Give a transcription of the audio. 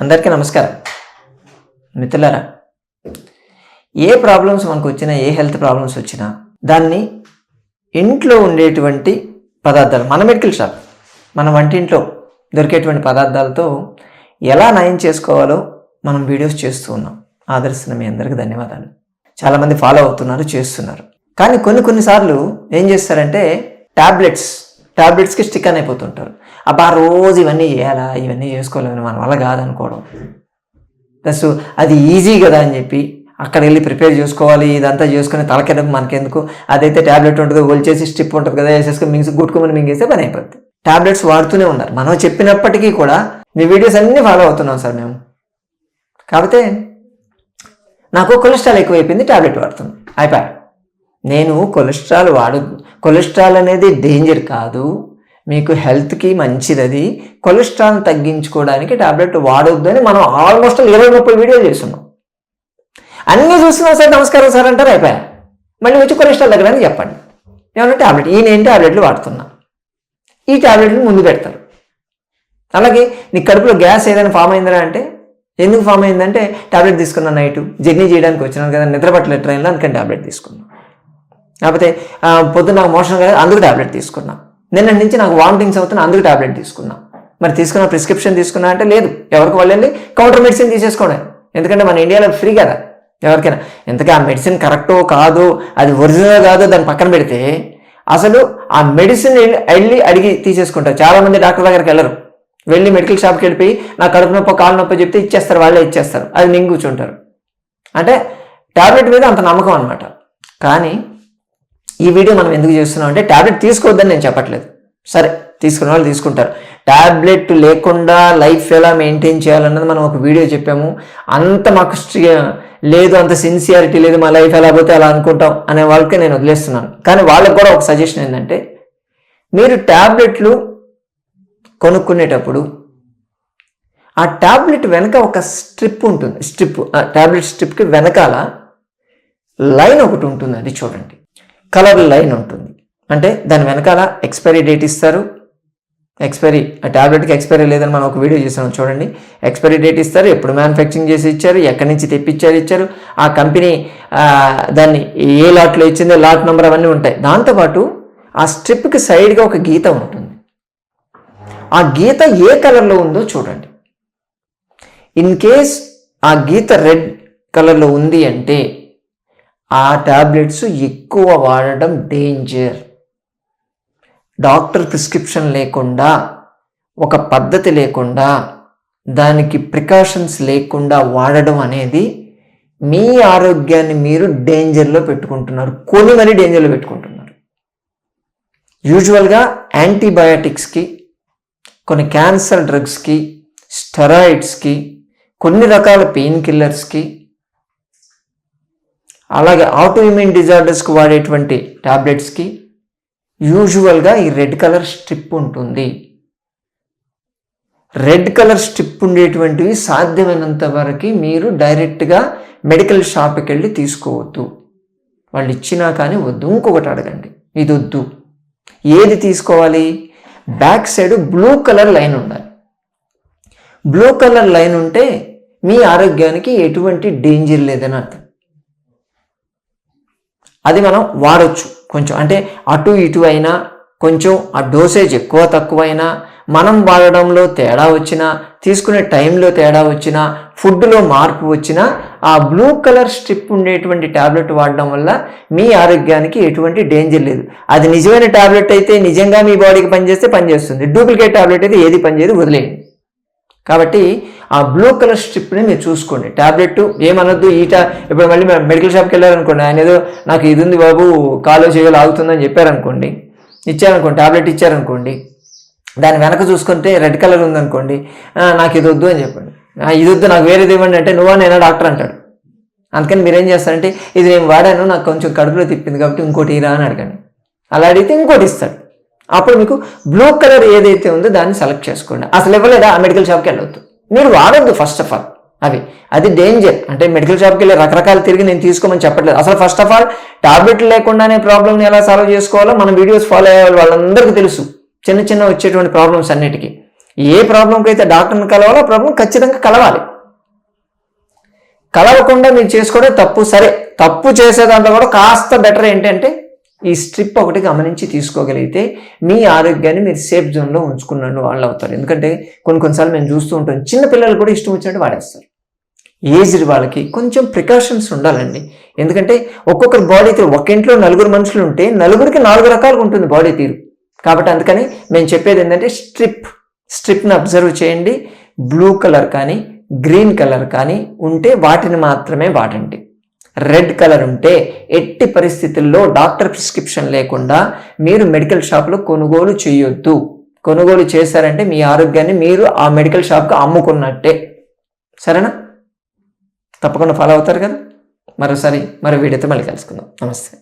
అందరికీ నమస్కారం. మిత్రులారా ఏ ప్రాబ్లమ్స్ మనకు వచ్చినా ఏ హెల్త్ ప్రాబ్లమ్స్ వచ్చినా దాన్ని ఇంట్లో ఉండేటువంటి పదార్థాలు మన మెడికల్ షాప్ మన వంటింట్లో దొరికేటువంటి పదార్థాలతో ఎలా నయం చేసుకోవాలో మనం వీడియోస్ చేస్తూ ఉన్నాం. ఆదరిస్తున్న మీ అందరికీ ధన్యవాదాలు. చాలామంది ఫాలో అవుతున్నారు చేస్తున్నారు. కానీ కొన్ని కొన్నిసార్లు ఏం చేస్తారంటే ట్యాబ్లెట్స్ టాబ్లెట్స్కి స్టిక్ అని అయిపోతుంటారు అబ్బా రోజు ఇవన్నీ చేయాలా? ఇవన్నీ చేసుకోలేమని మన వల్ల కాదనుకోవడం. ప్లస్ అది ఈజీ కదా అని చెప్పి అక్కడ వెళ్ళి ప్రిపేర్ చేసుకోవాలి ఇదంతా చేసుకుని తలకెళ్ళకు మనకెందుకు? అదైతే ట్యాబ్లెట్ ఉంటుంది ఒలిచేసి స్టిప్ ఉంటుంది కదా వేసేసుకుని మింగ్స్ గుట్టుకోమని మింగేస్తే పని అయిపోద్ది. టాబ్లెట్స్ వాడుతూనే ఉన్నారు. మనం చెప్పినప్పటికీ కూడా మీ వీడియోస్ అన్నీ ఫాలో అవుతున్నాం సార్ మేము. కాకపోతే నాకు కొలెస్ట్రాల్ ఎక్కువైపోయింది టాబ్లెట్ వాడుతున్నాను అయిపోయా. నేను కొలెస్ట్రాల్ వాడు కొలెస్ట్రాల్ అనేది డేంజర్ కాదు. మీకు హెల్త్కి మంచిది అది కొలెస్ట్రాల్ తగ్గించుకోవడానికి ట్యాబ్లెట్ వాడొద్దు అని మనం ఆల్మోస్ట్ ఇరవై ముప్పై వీడియోలు చేస్తున్నాం. అన్నీ చూస్తున్నాం సార్ నమస్కారం సార్ అంటారు అయిపోయా. మళ్ళీ వచ్చి కొలెస్ట్రాల్ తగ్గడానికి చెప్పండి. ఏమన్నా టాబ్లెట్ ఈయన ఏం టాబ్లెట్లు వాడుతున్నా. ఈ టాబ్లెట్లు ముందు పెడతారు. అలాగే నీ కడుపులో గ్యాస్ ఏదైనా ఫామ్ అయిందా అంటే ఎందుకు ఫామ్ అయిందంటే టాబ్లెట్ తీసుకున్నా నైట్ జర్నీ చేయడానికి వచ్చినాను కదా నిద్రపట్టలేదు ట్రైన్లో అందుకని టాబ్లెట్ తీసుకున్నాను కాకపోతే పొద్దున్న నాకు మోషన్ కదా అందుకు టాబ్లెట్ తీసుకున్నా. నిన్న నుంచి నాకు వామిటింగ్స్ అవుతున్నా అందుకు టాబ్లెట్ తీసుకున్నా. మరి తీసుకున్న ప్రిస్క్రిప్షన్ తీసుకున్నా అంటే లేదు ఎవరికి వాళ్ళు వెళ్ళి కౌంటర్ మెడిసిన్ తీసేసుకోండి. ఎందుకంటే మన ఇండియాలో ఫ్రీ కదా ఎవరికైనా. ఎంతకీ ఆ మెడిసిన్ కరెక్టో కాదో అది ఒరిజినల్ కాదో దాన్ని పక్కన పెడితే అసలు ఆ మెడిసిన్ వెళ్ళి- వెళ్ళి అడిగి తీసేసుకుంటారు. చాలా మంది డాక్టర్ దగ్గరికి వెళ్ళరు. వెళ్ళి మెడికల్ షాప్కి వెళ్ళిపోయి నా కడుపు నొప్పి కాలు నొప్పి చెప్తే ఇచ్చేస్తారు వాళ్ళే ఇచ్చేస్తారు. అది మింగి కూర్చుంటారు. అంటే టాబ్లెట్ మీద అంత నమ్మకం అనమాట కానీ ఈ వీడియో మనం ఎందుకు చేస్తున్నాం అంటే ట్యాబ్లెట్ తీసుకోవద్దని నేను చెప్పట్లేదు. సరే తీసుకున్న వాళ్ళు తీసుకుంటారు. ట్యాబ్లెట్ లేకుండా లైఫ్ ఎలా మెయింటైన్ చేయాలన్నది మనం ఒక వీడియో చెప్పాము. అంత మాకు లేదు అంత సిన్సియారిటీ లేదు మా లైఫ్ ఎలా పోతే అలా అనుకుంటాం అనే వాళ్ళకి నేను వదిలేస్తున్నాను. కానీ వాళ్ళకి కూడా ఒక సజెషన్ ఏంటంటే మీరు ట్యాబ్లెట్లు కొనుక్కునేటప్పుడు ఆ ట్యాబ్లెట్ వెనక ఒక స్ట్రిప్ ఉంటుంది. స్ట్రిప్ ఆ ట్యాబ్లెట్ స్ట్రిప్కి వెనకాల లైన్ ఒకటి ఉంటుంది అది చూడండి. కలర్ లైన్ ఉంటుంది. అంటే దాని వెనకాల ఎక్స్పైరీ డేట్ ఇస్తారు. ఎక్స్పైరీ ఆ టాబ్లెట్కి ఎక్స్పైరీ లేదని మనం ఒక వీడియో చేసాం చూడండి. ఎక్స్పైరీ డేట్ ఇస్తారు ఎప్పుడు మ్యానుఫ్యాక్చరింగ్ చేసి ఇచ్చారు ఎక్కడి నుంచి తెప్పించారు ఇచ్చారు. ఆ కంపెనీ దాన్ని ఏ లాట్లో ఇచ్చిందో లాట్ నెంబర్ అవన్నీ ఉంటాయి. దాంతోపాటు ఆ స్ట్రిప్కి సైడ్గా ఒక గీత ఉంటుంది. ఆ గీత ఏ కలర్లో ఉందో చూడండి. ఇన్ కేస్ ఆ గీత రెడ్ కలర్లో ఉంది అంటే ఆ టాబ్లెట్స్ ఎక్కువ వాడడం డేంజర్ డాక్టర్ ప్రిస్క్రిప్షన్ లేకుండా ఒక పద్ధతి లేకుండా దానికి ప్రికాషన్స్ లేకుండా వాడడం అనేది మీ ఆరోగ్యాన్ని మీరు డేంజర్లో పెట్టుకుంటున్నారు. కొని మరీ డేంజర్లో పెట్టుకుంటున్నారు. యూజువల్గా యాంటీబయాటిక్స్కి కొన్ని క్యాన్సర్ డ్రగ్స్కి స్టెరాయిడ్స్కి కొన్ని రకాల పెయిన్ కిల్లర్స్కి అలాగే ఆటో ఇమ్యూన్ డిజార్డర్స్కి వాడేటువంటి టాబ్లెట్స్కి యూజువల్గా ఈ రెడ్ కలర్ స్ట్రిప్ ఉంటుంది. రెడ్ కలర్ స్ట్రిప్ ఉండేటువంటివి సాధ్యమైనంత వరకు మీరు డైరెక్ట్గా మెడికల్ షాప్కి వెళ్ళి తీసుకోవద్దు. వాళ్ళు ఇచ్చినా కానీ వద్దు. ఇంకొకటి అడగండి. ఇది వద్దు ఏది తీసుకోవాలి? Back side blue colour line ఉండాలి. బ్లూ కలర్ లైన్ ఉంటే మీ ఆరోగ్యానికి ఎటువంటి డేంజర్ లేదని అర్థం. అది మనం వాడవచ్చు కొంచెం అంటే అటు ఇటు అయినా కొంచెం ఆ డోసేజ్ ఎక్కువ తక్కువ అయినా మనం వాడడంలో తేడా వచ్చినా తీసుకునే టైంలో తేడా వచ్చినా ఫుడ్లో మార్పు వచ్చినా ఆ బ్లూ కలర్ స్ట్రిప్ ఉండేటువంటి టాబ్లెట్ వాడడం వల్ల మీ ఆరోగ్యానికి ఎటువంటి డేంజర్ లేదు. అది నిజమైన టాబ్లెట్ అయితే నిజంగా మీ బాడీకి పనిచేస్తే పనిచేస్తుంది. డూప్లికేట్ టాబ్లెట్ అయితే ఏది పనిచేయదు వదిలేయండి. కాబట్టి ఆ బ్లూ కలర్ స్ట్రిప్ని మీరు చూసుకోండి. టాబ్లెట్ ఏమనొద్దు ఈ ఇప్పుడు మళ్ళీ మెడికల్ షాప్కి వెళ్ళారనుకోండి ఆయన ఏదో నాకు ఇది ఉంది బాబు కాలో చేయాలి ఆగుతుందని చెప్పారనుకోండి ఇచ్చారనుకోండి ట్యాబ్లెట్ ఇచ్చారనుకోండి దాని వెనక చూసుకుంటే రెడ్ కలర్ ఉందనుకోండి నాకు ఇది వద్దు అని చెప్పండి. ఇది వద్దు నాకు వేరేది ఇవ్వండి అంటే నువ్వా నేను డాక్టర్ అంటాడు. అందుకని మీరేం చేస్తారంటే ఇది నేను వాడాను నాకు కొంచెం కడుపులో తిప్పింది కాబట్టి ఇంకోటి ఇరా అని అడగండి. అలా అడిగితే ఇంకోటి ఇస్తాడు. అప్పుడు మీకు బ్లూ కలర్ ఏదైతే ఉందో దాన్ని సెలెక్ట్ చేసుకోండి. అసలు ఇవ్వలేదా? ఆ మెడికల్ షాప్కి వెళ్ళొద్దు. మీరు వాడద్దు ఫస్ట్ ఆఫ్ ఆల్ అవి. అది డేంజర్ అంటే మెడికల్ షాప్కి వెళ్ళి రకరకాలు తిరిగి నేను తీసుకోమని చెప్పట్లేదు. అసలు ఫస్ట్ ఆఫ్ ఆల్ టాబ్లెట్ లేకుండానే ప్రాబ్లమ్ని ఎలా సాల్వ్ చేసుకోవాలో మన వీడియోస్ ఫాలో అయ్యే వాళ్ళందరికీ తెలుసు. చిన్న చిన్న వచ్చేటువంటి ప్రాబ్లమ్స్ అన్నిటికీ. ఏ ప్రాబ్లంకి అయితే డాక్టర్ని కలవాలో ఆ ప్రాబ్లం ఖచ్చితంగా కలవాలి. కలవకుండా మీరు చేసుకోవడం తప్పు సరే. తప్పు చేసే దాంట్లో కూడా కాస్త బెటర్ ఏంటంటే ఈ స్ట్రిప్ ఒకటి గమనించి తీసుకోగలిగితే మీ ఆరోగ్యాన్ని మీరు సేఫ్ జోన్లో ఉంచుకున్న వాళ్ళు అవుతారు. ఎందుకంటే కొన్ని కొన్నిసార్లు మేము చూస్తూ ఉంటాం చిన్న పిల్లలు కూడా ఇష్టం వచ్చినట్టు వాడేస్తారు. ఏజ్డ్ వాళ్ళకి కొంచెం ప్రికాషన్స్ ఉండాలండి. ఎందుకంటే ఒక్కొక్కరు బాడీ తీరు ఒక ఇంట్లో నలుగురు మనుషులు ఉంటే నలుగురికి నాలుగు రకాలుగా ఉంటుంది బాడీ తీరు. కాబట్టి అందుకని మేము చెప్పేది ఏంటంటే స్ట్రిప్ స్ట్రిప్ని అబ్జర్వ్ చేయండి. బ్లూ కలర్ కానీ గ్రీన్ కలర్ కానీ ఉంటే వాటిని మాత్రమే వాడండి. రెడ్ కలర్ ఉంటే ఎట్టి పరిస్థితుల్లో డాక్టర్ ప్రిస్క్రిప్షన్ లేకుండా మీరు మెడికల్ షాప్లో కొనుగోలు చేయొద్దు. కొనుగోలు చేశారంటే మీ ఆరోగ్యాన్ని మీరు ఆ మెడికల్ షాప్కి అమ్ముకున్నట్టే. సరేనా? తప్పకుండా ఫాలో అవుతారు కదా? మరోసారి మరో వీడియోతో మళ్ళీ కలుసుకుందాం. నమస్తే.